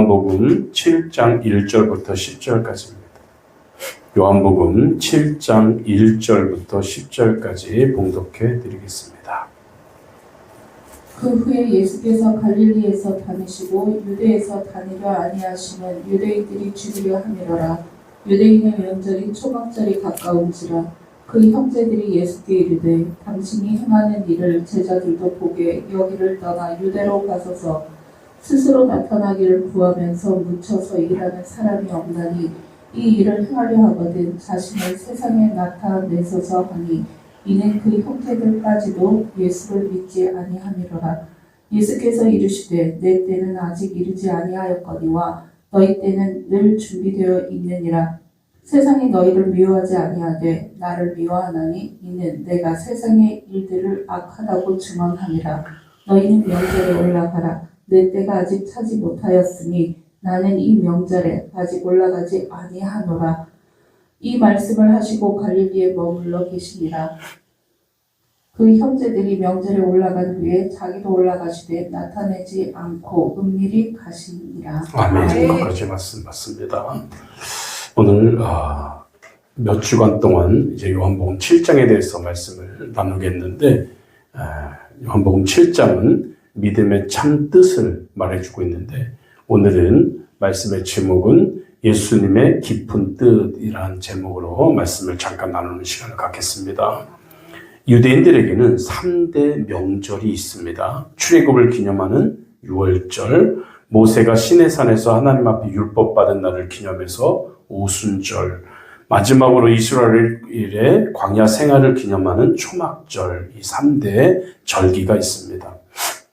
요한복음 7장 1절부터 10절까지입니다. 요한복음 7장 1절부터 10절까지 봉독해 드리겠습니다. 그 후에 예수께서 갈릴리에서 다니시고 유대에서 다니려 아니하시는 유대인들이 죽이려 함이로라 유대인의 명절이 초막절이 가까운지라 그 형제들이 예수께 이르되 당신이 행하는 일을 제자들도 보게 여기를 떠나 유대로 가소서 스스로 나타나기를 구하면서 묻혀서 일하는 사람이 없나니 이 일을 행하려 하거든 자신을 세상에 나타내소서 하니 이는 그 형제들까지도 예수를 믿지 아니함이로라. 예수께서 이르시되 내 때는 아직 이르지 아니하였거니와 너희 때는 늘 준비되어 있느니라. 세상이 너희를 미워하지 아니하되 나를 미워하나니 이는 내가 세상의 일들을 악하다고 증언함이라. 너희는 명절에 올라가라. 내 때가 아직 차지 못하였으니 나는 이 명절에 아직 올라가지 아니하노라. 이 말씀을 하시고 갈릴리에 머물러 계시니라. 그 형제들이 명절에 올라간 후에 자기도 올라가시되 나타내지 않고 은밀히 가시니라. 아멘. 그렇지 맞습, 맞습니다. 오늘 아, 몇 주간 동안 이제 요한복음 7장에 대해서 말씀을 나누겠는데 아, 요한복음 7장은 믿음의 참 뜻을 말해주고 있는데 오늘은 말씀의 제목은 예수님의 깊은 뜻이라는 제목으로 말씀을 잠깐 나누는 시간을 갖겠습니다. 유대인들에게는 3대 명절이 있습니다. 출애굽을 기념하는 6월절, 모세가 시내산에서 하나님 앞에 율법 받은 날을 기념해서 오순절, 마지막으로 이스라엘의 광야 생활을 기념하는 초막절, 이 3대 절기가 있습니다.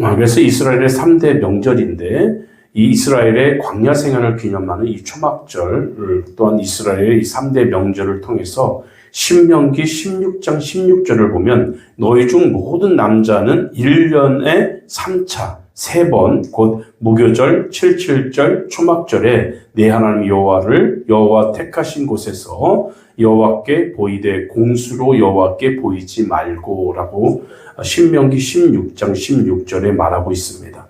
아, 그래서 이스라엘의 3대 명절인데 이 이스라엘의 광야 생활을 기념하는 이 초막절 또한 이스라엘의 이 3대 명절을 통해서 신명기 16장 16절을 보면 너희 중 모든 남자는 1년에 3차 세 번 곧 무교절, 칠칠절, 초막절에 내 하나님 여호와를 여호와 택하신 곳에서 여호와께 보이되 공수로 여호와께 보이지 말고라고 신명기 16장 16절에 말하고 있습니다.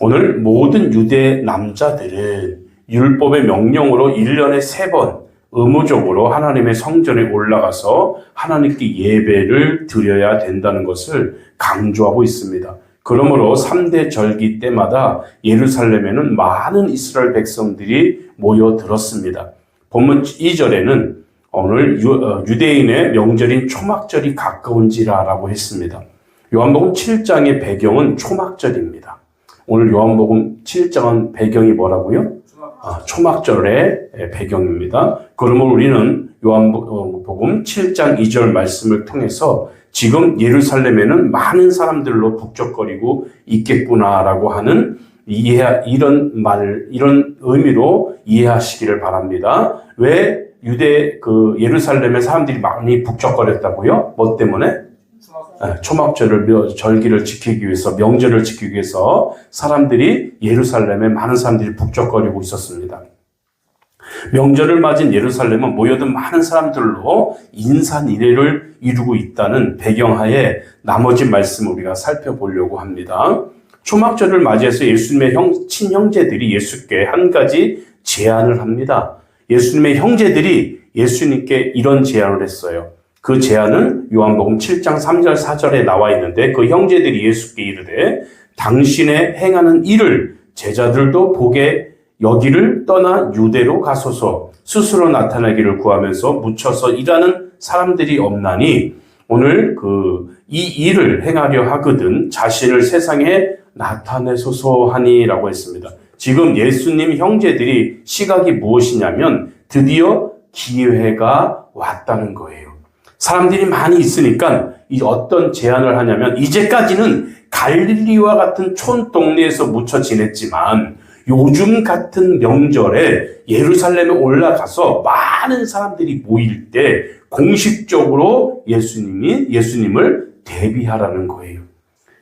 오늘 모든 유대 남자들은 율법의 명령으로 1년에 세 번 의무적으로 하나님의 성전에 올라가서 하나님께 예배를 드려야 된다는 것을 강조하고 있습니다. 그러므로 3대 절기 때마다 예루살렘에는 많은 이스라엘 백성들이 모여들었습니다. 본문 2절에는 오늘 어, 유대인의 명절인 초막절이 가까운지라라고 했습니다. 요한복음 7장의 배경은 초막절입니다. 오늘 요한복음 7장은 배경이 뭐라고요? 아, 초막절의 배경입니다. 그러면 우리는 요한복음 7장 2절 말씀을 통해서 지금 예루살렘에는 많은 사람들로 북적거리고 있겠구나라고 하는 이해 이런 말 이런 의미로 이해하시기를 바랍니다. 왜 유대 그 예루살렘의 사람들이 많이 북적거렸다고요? 뭐 때문에? 네, 초막절을 절기를 지키기 위해서 명절을 지키기 위해서 사람들이 예루살렘에 많은 사람들이 북적거리고 있었습니다. 명절을 맞은 예루살렘은 모여든 많은 사람들로 인산인해를 이루고 있다는 배경하에 나머지 말씀을 우리가 살펴보려고 합니다. 초막절을 맞이해서 예수님의 형, 친형제들이 예수께 한 가지 제안을 합니다. 예수님의 형제들이 예수님께 이런 제안을 했어요. 그 제안은 요한복음 7장 3절 4절에 나와 있는데 그 형제들이 예수께 이르되 당신의 행하는 일을 제자들도 보게 여기를 떠나 유대로 가소서 스스로 나타나기를 구하면서 묻혀서 일하는 사람들이 없나니 오늘 그 이 일을 행하려 하거든 자신을 세상에 나타내소서 하니라고 했습니다. 지금 예수님 형제들이 시각이 무엇이냐면 드디어 기회가 왔다는 거예요. 사람들이 많이 있으니까 이 어떤 제안을 하냐면 이제까지는 갈릴리와 같은 촌 동네에서 묻혀 지냈지만 요즘 같은 명절에 예루살렘에 올라가서 많은 사람들이 모일 때 공식적으로 예수님이 예수님을 대비하라는 거예요.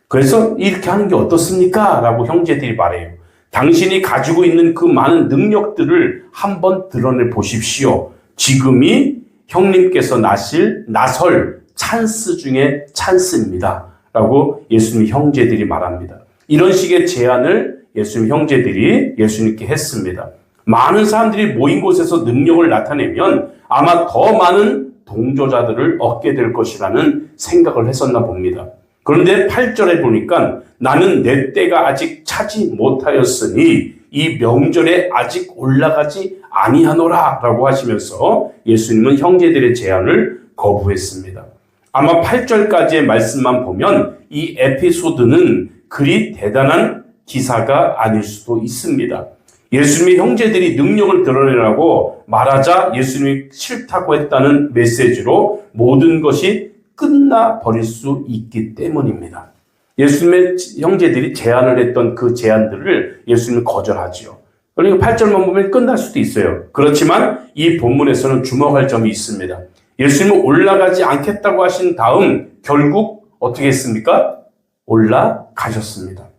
그래서 이렇게 하는 게 어떻습니까? 라고 형제들이 말해요. 당신이 가지고 있는 그 많은 능력들을 한번 드러내 보십시오. 지금이 형님께서 나실, 나설 찬스 중에 찬스입니다. 라고 예수님 형제들이 말합니다. 이런 식의 제안을 예수님 형제들이 예수님께 했습니다. 많은 사람들이 모인 곳에서 능력을 나타내면 아마 더 많은 동조자들을 얻게 될 것이라는 생각을 했었나 봅니다. 그런데 8절에 보니까 나는 내 때가 아직 차지 못하였으니 이 명절에 아직 올라가지 아니하노라 라고 하시면서 예수님은 형제들의 제안을 거부했습니다. 아마 8절까지의 말씀만 보면 이 에피소드는 그리 대단한 기사가 아닐 수도 있습니다. 예수님의 형제들이 능력을 드러내라고 말하자 예수님이 싫다고 했다는 메시지로 모든 것이 끝나 버릴 수 있기 때문입니다. 예수님의 형제들이 제안을 했던 그 제안들을 예수님은 거절하지요. 그러니까 8절만 보면 끝날 수도 있어요. 그렇지만 이 본문에서는 주목할 점이 있습니다. 예수님은 올라가지 않겠다고 하신 다음 결국 어떻게 했습니까? 올라가셨습니다.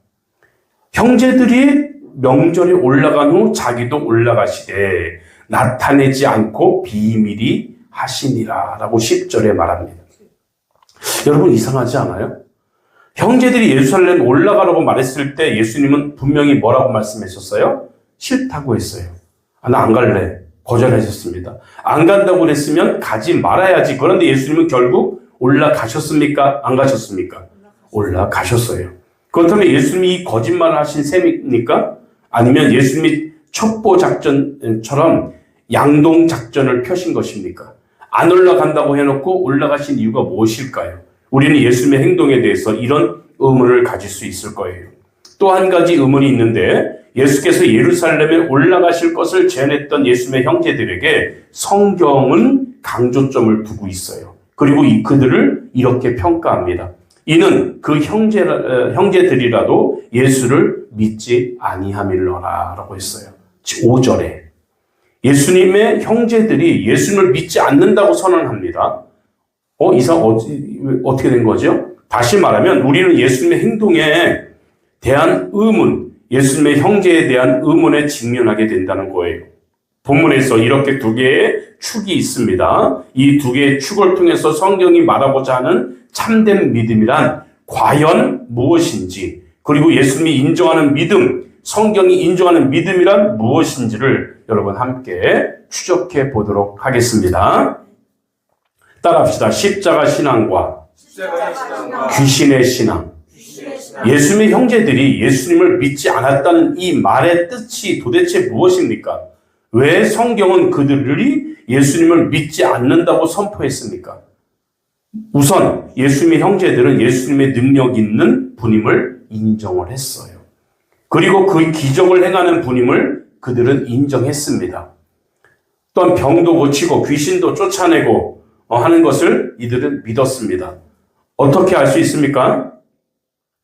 형제들이 명절에 올라간 후 자기도 올라가시되 나타내지 않고 비밀이 하시니라 라고 10절에 말합니다. 여러분 이상하지 않아요? 형제들이 예루살렘 올라가라고 말했을 때 예수님은 분명히 뭐라고 말씀하셨어요? 싫다고 했어요. 아, 나 안 갈래. 거절하셨습니다. 안 간다고 그랬으면 가지 말아야지. 그런데 예수님은 결국 올라가셨습니까? 안 가셨습니까? 올라가셨어요. 그렇다면 예수님이 이 거짓말을 하신 셈입니까? 아니면 예수님이 첩보 작전처럼 양동 작전을 펴신 것입니까? 안 올라간다고 해놓고 올라가신 이유가 무엇일까요? 우리는 예수님의 행동에 대해서 이런 의문을 가질 수 있을 거예요. 또 한 가지 의문이 있는데 예수께서 예루살렘에 올라가실 것을 제안했던 예수님의 형제들에게 성경은 강조점을 두고 있어요. 그리고 이 그들을 이렇게 평가합니다. 이는 그 형제 어, 형제들이라도 예수를 믿지 아니함일러라 라고 했어요. 5절에 예수님의 형제들이 예수님을 믿지 않는다고 선언합니다. 어, 이상 어, 어떻게 된 거죠? 다시 말하면 우리는 예수님의 행동에 대한 의문, 예수님의 형제에 대한 의문에 직면하게 된다는 거예요. 본문에서 이렇게 두 개의 축이 있습니다. 이 두 개의 축을 통해서 성경이 말하고자 하는 참된 믿음이란 과연 무엇인지, 그리고 예수님이 인정하는 믿음, 성경이 인정하는 믿음이란 무엇인지를 여러분 함께 추적해 보도록 하겠습니다. 따라합시다. 십자가 신앙과 귀신의 신앙. 예수님의 형제들이 예수님을 믿지 않았다는 이 말의 뜻이 도대체 무엇입니까? 왜 성경은 그들이 예수님을 믿지 않는다고 선포했습니까? 우선 예수님의 형제들은 예수님의 능력 있는 분임을 인정을 했어요. 그리고 그 기적을 행하는 분임을 그들은 인정했습니다. 또한 병도 고치고 귀신도 쫓아내고 어, 하는 것을 이들은 믿었습니다. 어떻게 알 수 있습니까?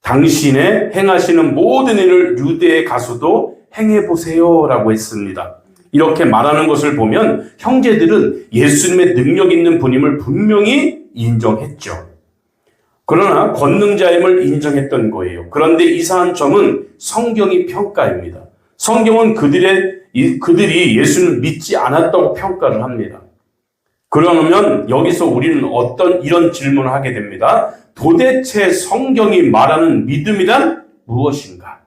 당신의 행하시는 모든 일을 유대에 가서도 행해 보세요 라고 했습니다. 이렇게 말하는 것을 보면 형제들은 예수님의 능력 있는 분임을 분명히 인정했죠. 그러나 권능자임을 인정했던 거예요. 그런데 이상한 점은 성경이 평가입니다. 성경은 그들의 이- 그들이 예수를 믿지 않았다고 평가를 합니다. 그러면 여기서 우리는 어떤 이런 질문을 하게 됩니다. 도대체 성경이 말하는 믿음이란 무엇인가?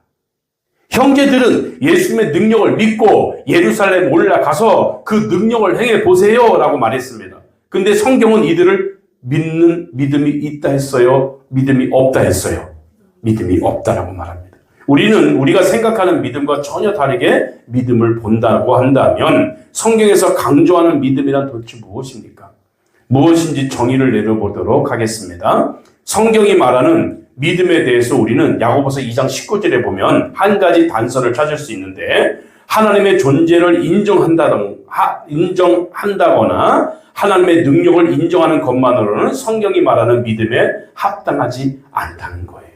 형제들은 예수님의 능력을 믿고 예루살렘 올라가서 그 능력을 행해 보세요 라고 말했습니다. 근데 성경은 이들을 믿는 믿음이 있다 했어요? 믿음이 없다 했어요? 믿음이 없다라고 말합니다. 우리는 우리가 생각하는 믿음과 전혀 다르게 믿음을 본다고 한다면 성경에서 강조하는 믿음이란 도대체 무엇입니까? 무엇인지 정의를 내려보도록 하겠습니다. 성경이 말하는 믿음에 대해서 우리는 야고보서 2장 19절에 보면 한 가지 단서를 찾을 수 있는데 하나님의 존재를 인정한다던 인정한다거나 하나님의 능력을 인정하는 것만으로는 성경이 말하는 믿음에 합당하지 않다는 거예요.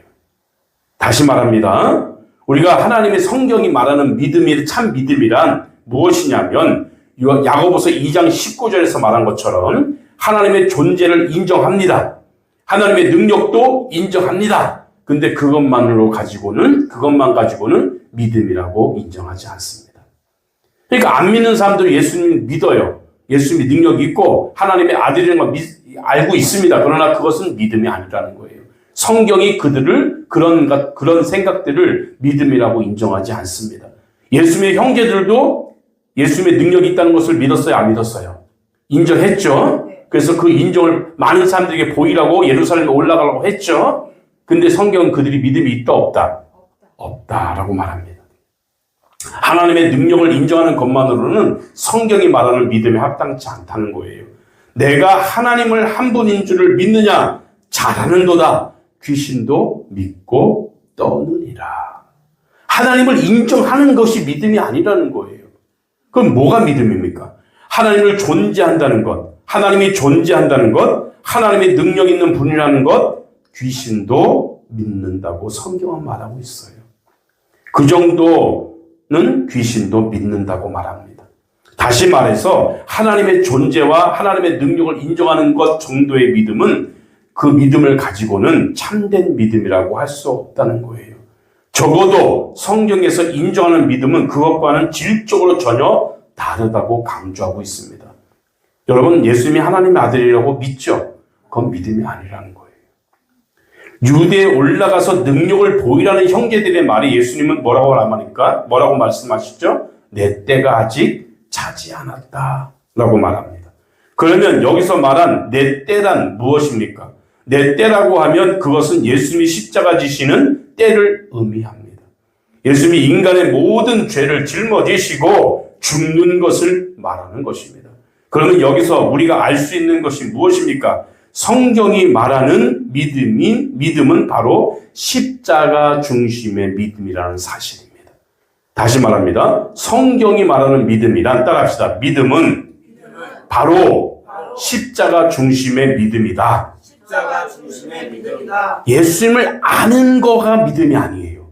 다시 말합니다. 우리가 하나님의 성경이 말하는 믿음이 참 믿음이란 무엇이냐면 야고보서 2장 19절에서 말한 것처럼 하나님의 존재를 인정합니다. 하나님의 능력도 인정합니다. 근데 그것만으로 가지고는 그것만 가지고는 믿음이라고 인정하지 않습니다. 그러니까 안 믿는 사람들 예수님 믿어요. 예수님이 능력이 있고 하나님의 아들이라는 걸 믿- 알고 있습니다. 그러나 그것은 믿음이 아니라는 거예요. 성경이 그들을 그런 가- 그런 생각들을 믿음이라고 인정하지 않습니다. 예수님의 형제들도 예수님의 능력이 있다는 것을 믿었어요, 안 믿었어요? 인정했죠. 그래서 그 인정을 많은 사람들에게 보이라고 예루살렘에 올라가라고 했죠. 근데 성경은 그들이 믿음이 있다 없다 없다라고 말합니다. 하나님의 능력을 인정하는 것만으로는 성경이 말하는 믿음에 합당치 않다는 거예요. 내가 하나님을 한 분인 줄을 믿느냐 잘하는도다 귀신도 믿고 떠느니라. 하나님을 인정하는 것이 믿음이 아니라는 거예요. 그럼 뭐가 믿음입니까? 하나님을 존재한다는 것, 하나님이 존재한다는 것, 하나님의 능력 있는 분이라는 것, 귀신도 믿는다고 성경은 말하고 있어요. 그 정도 는 귀신도 믿는다고 말합니다. 다시 말해서 하나님의 존재와 하나님의 능력을 인정하는 것 정도의 믿음은 그 믿음을 가지고는 참된 믿음이라고 할 수 없다는 거예요. 적어도 성경에서 인정하는 믿음은 그것과는 질적으로 전혀 다르다고 강조하고 있습니다. 여러분, 예수님이 하나님의 아들이라고 믿죠? 그건 믿음이 아니라는 거예요. 유대에 올라가서 능력을 보이라는 형제들의 말이 예수님은 뭐라고 말합니까? 뭐라고 말씀하시죠? 내 때가 아직 차지 않았다. 라고 말합니다. 그러면 여기서 말한 내 때란 무엇입니까? 내 때라고 하면 그것은 예수님이 십자가 지시는 때를 의미합니다. 예수님이 인간의 모든 죄를 짊어지시고 죽는 것을 말하는 것입니다. 그러면 여기서 우리가 알 수 있는 것이 무엇입니까? 성경이 말하는 믿음이 믿음은 바로 십자가 중심의 믿음이라는 사실입니다. 다시 말합니다. 성경이 말하는 믿음이란 따라합시다. 믿음은 바로. 십자가 중심의 믿음이다. 예수님을 아는 거가 믿음이 아니에요.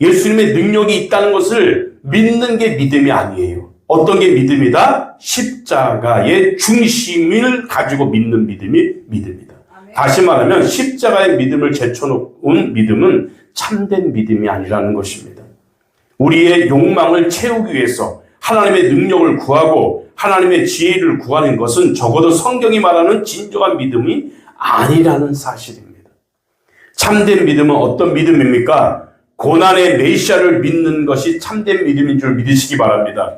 예수님의 능력이 있다는 것을 믿는 게 믿음이 아니에요. 어떤 게 믿음이다? 십자가의 중심을 가지고 믿는 믿음이 믿음이다. 다시 말하면 십자가의 믿음을 제쳐놓은 믿음은 참된 믿음이 아니라는 것입니다. 우리의 욕망을 채우기 위해서 하나님의 능력을 구하고 하나님의 지혜를 구하는 것은 적어도 성경이 말하는 진정한 믿음이 아니라는 사실입니다. 참된 믿음은 어떤 믿음입니까? 고난의 메시아를 믿는 것이 참된 믿음인 줄 믿으시기 바랍니다.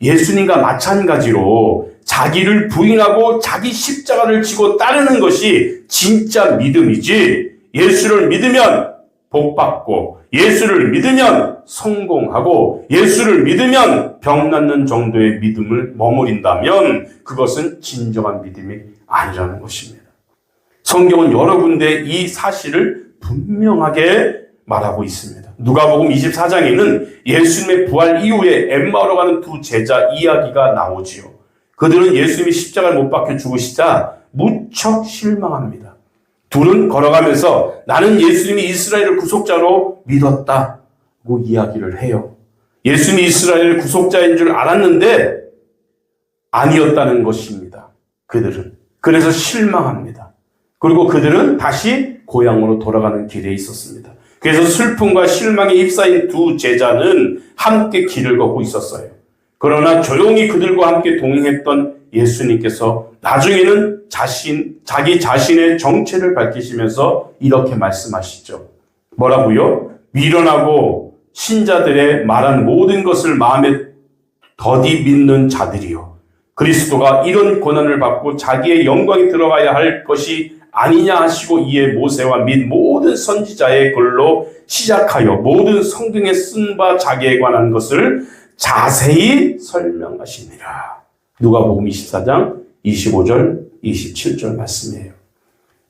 예수님과 마찬가지로 자기를 부인하고 자기 십자가를 지고 따르는 것이 진짜 믿음이지 예수를 믿으면 복받고 예수를 믿으면 성공하고 예수를 믿으면 병 낫는 정도의 믿음을 머무린다면 그것은 진정한 믿음이 아니라는 것입니다. 성경은 여러 군데 이 사실을 분명하게 말하고 있습니다. 누가복음 24장에는 예수님의 부활 이후에 엠마오로 가는 두 제자 이야기가 나오지요. 그들은 예수님이 십자가를 못 박혀 죽으시자 무척 실망합니다. 둘은 걸어가면서 나는 예수님이 이스라엘을 구속자로 믿었다고 이야기를 해요. 예수님이 이스라엘 구속자인 줄 알았는데 아니었다는 것입니다. 그들은. 그래서 실망합니다. 그리고 그들은 다시 고향으로 돌아가는 길에 있었습니다. 그래서 슬픔과 실망에 휩싸인 두 제자는 함께 길을 걷고 있었어요. 그러나 조용히 그들과 함께 동행했던 예수님께서 나중에는 자신, 자기 자신의 정체를 밝히시면서 이렇게 말씀하시죠. 뭐라고요? 미련하고 신자들의 말한 모든 것을 마음에 더디 믿는 자들이요. 그리스도가 이런 고난을 받고 자기의 영광에 들어가야 할 것이 아니냐 하시고 이에 모세와 및 모든 선지자의 글로 시작하여 모든 성경에 쓴 바 자기에 관한 것을 자세히 설명하시니라. 누가복음 24장 25절 27절 말씀이에요.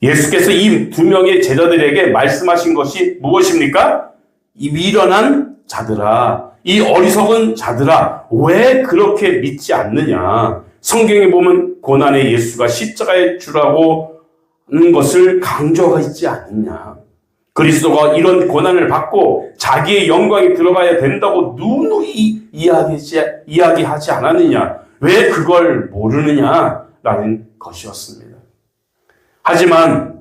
예수께서 이 두 명의 제자들에게 말씀하신 것이 무엇입니까? 이 미련한 자들아, 이 어리석은 자들아, 왜 그렇게 믿지 않느냐? 성경에 보면 고난의 예수가 십자가에 주라고 것을 강조가 있지 않느냐. 그리스도가 이런 고난을 받고 자기의 영광에 들어가야 된다고 누누이 이야기하지, 이야기하지 않았느냐. 왜 그걸 모르느냐라는 것이었습니다. 하지만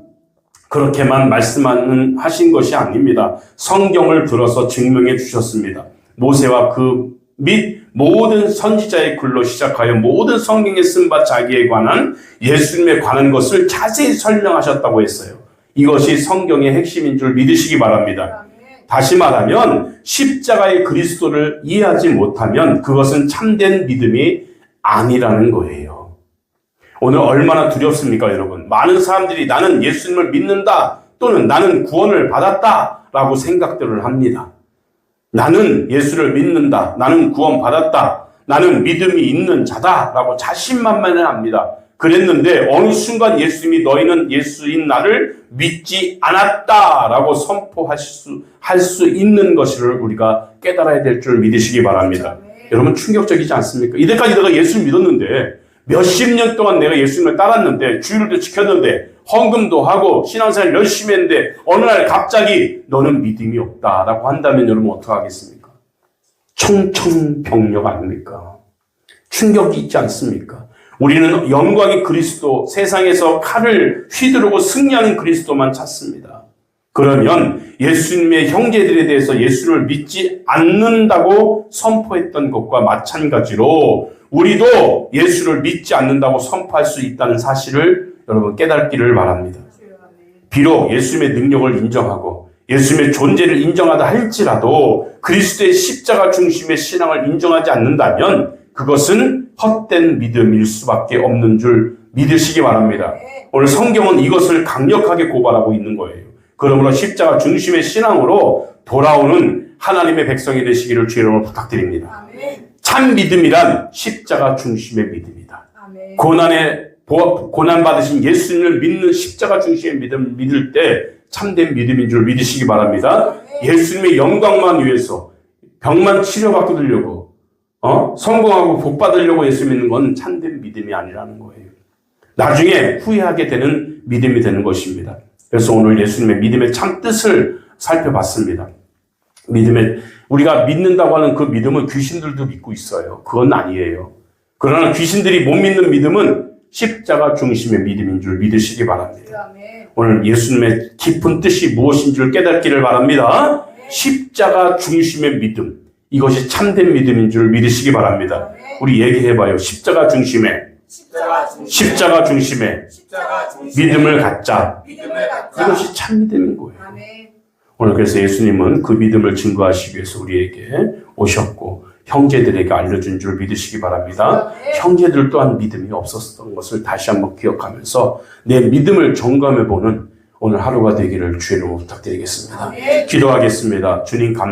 그렇게만 말씀하는 하신 것이 아닙니다. 성경을 들어서 증명해 주셨습니다. 모세와 그 및 모든 선지자의 글로 시작하여 모든 성경에 쓴 바 자기에 관한 예수님에 관한 것을 자세히 설명하셨다고 했어요. 이것이 성경의 핵심인 줄 믿으시기 바랍니다. 다시 말하면 십자가의 그리스도를 이해하지 못하면 그것은 참된 믿음이 아니라는 거예요. 오늘 얼마나 두렵습니까, 여러분? 많은 사람들이 나는 예수님을 믿는다 또는 나는 구원을 받았다 라고 생각들을 합니다. 나는 예수를 믿는다. 나는 구원받았다. 나는 믿음이 있는 자다. 라고 자신만만해 합니다. 그랬는데 어느 순간 예수님이 너희는 예수인 나를 믿지 않았다. 라고 선포할 수, 할 수 있는 것을 우리가 깨달아야 될 줄 믿으시기 바랍니다. 여러분 충격적이지 않습니까? 이때까지 내가 예수를 믿었는데 몇십 년 동안 내가 예수님을 따랐는데 주일도 지켰는데 헌금도 하고 신앙생활 열심히 했는데 어느 날 갑자기 너는 믿음이 없다라고 한다면 여러분 어떡하겠습니까? 청청병력 아닙니까? 충격이 있지 않습니까? 우리는 영광의 그리스도, 세상에서 칼을 휘두르고 승리하는 그리스도만 찾습니다. 그러면 예수님의 형제들에 대해서 예수를 믿지 않는다고 선포했던 것과 마찬가지로 우리도 예수를 믿지 않는다고 선포할 수 있다는 사실을 여러분 깨닫기를 바랍니다. 비록 예수님의 능력을 인정하고 예수님의 존재를 인정하다 할지라도 그리스도의 십자가 중심의 신앙을 인정하지 않는다면 그것은 헛된 믿음일 수밖에 없는 줄 믿으시기 바랍니다. 오늘 성경은 이것을 강력하게 고발하고 있는 거예요. 그러므로 십자가 중심의 신앙으로 돌아오는 하나님의 백성이 되시기를 주의 이름으로 부탁드립니다. 참 믿음이란 십자가 중심의 믿음이다. 고난에 보- 고난 받으신 예수님을 믿는 십자가 중심의 믿음 믿을 때 참된 믿음인 줄 믿으시기 바랍니다. 예수님의 영광만 위해서 병만 치료받고 들려고 어? 성공하고 복 받으려고 예수 믿는 건 참된 믿음이 아니라는 거예요. 나중에 후회하게 되는 믿음이 되는 것입니다. 그래서 오늘 예수님의 믿음의 참 뜻을 살펴봤습니다. 믿음의 우리가 믿는다고 하는 그 믿음은 귀신들도 믿고 있어요. 그건 아니에요. 그러나 귀신들이 못 믿는 믿음은 십자가 중심의 믿음인 줄 믿으시기 바랍니다. 오늘 예수님의 깊은 뜻이 무엇인 줄 깨닫기를 바랍니다. 십자가 중심의 믿음. 이것이 참된 믿음인 줄 믿으시기 바랍니다. 우리 얘기해봐요. 십자가 중심의, 십자가 중심 십자가 중심의 믿음을 갖자. 이것이 참 믿음인 거예요. 오늘 그래서 예수님은 그 믿음을 증거하시기 위해서 우리에게 오셨고 형제들에게 알려준 줄 믿으시기 바랍니다. 형제들 또한 믿음이 없었던 것을 다시 한번 기억하면서 내 믿음을 점검해 보는 오늘 하루가 되기를 주의 이름으로 부탁드리겠습니다. 기도하겠습니다. 주님 감